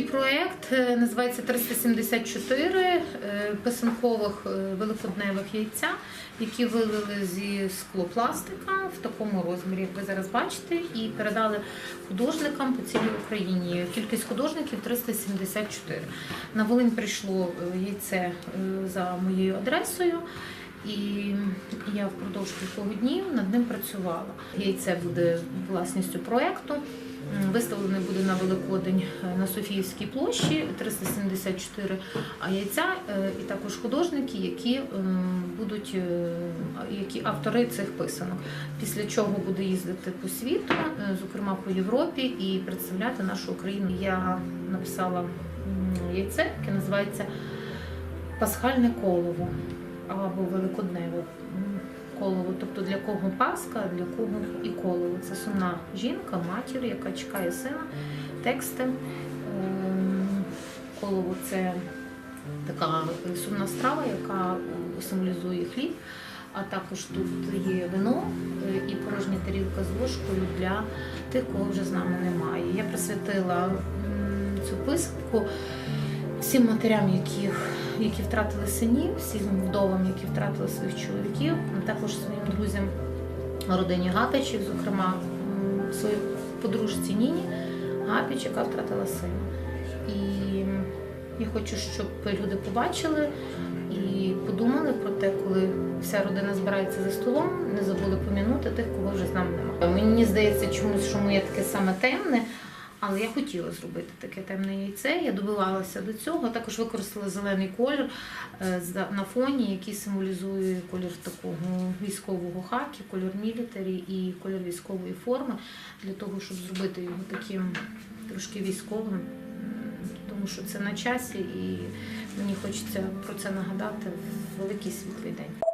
проєкт е, називається 374 е, писанкових е, великодневих яйця, які вилили зі склопластика в такому розмірі, як ви зараз бачите, і передали художникам по цілій Україні. Кількість художників 374. На Волинь прийшло яйце за моєю адресою. І я впродовж кількох днів над ним працювала. Яйце буде власністю проєкту. М, Виставлений буде на Великодень е, на Софіївській площі 374 а яйця, е, і також художники, які будуть е, які автори цих писанок. Після чого буде їздити по світу, зокрема по Європі, і представляти нашу Україну. Я написала яйце, яке називається Пасхальне колово або великодневе м, колово. Тобто для кого Пасха, для кого і колово. Це сумна жінка, матір, яка чекає сина. Тексти. Ем, Колово це така сумна страва, яка символізує хліб. А також тут є вино е, і порожня тарілка з ложкою для тих, кого вже з нами немає. Я присвятила цю писанку всім матерям, які, які втратили синів, всім вдовам, які втратили своїх чоловіків, а також своїм друзям родині Гапичів, зокрема своїй подружці Ніні Гапіч, яка втратила сина. І я хочу, щоб люди побачили і подумали про те, коли вся родина збирається за столом, не забули помінути тих, кого вже з нами немає. Мені здається, чомусь, що моє таке саме темне. Але я хотіла зробити таке темне яйце. Я добивалася до цього. Також використала зелений колір е, на фоні, який символізує колір такого військового хакі, колір мілітарі і колір військової форми для того, щоб зробити його таким трошки військовим, тому що це на часі, і мені хочеться про це нагадати в великий світлий день.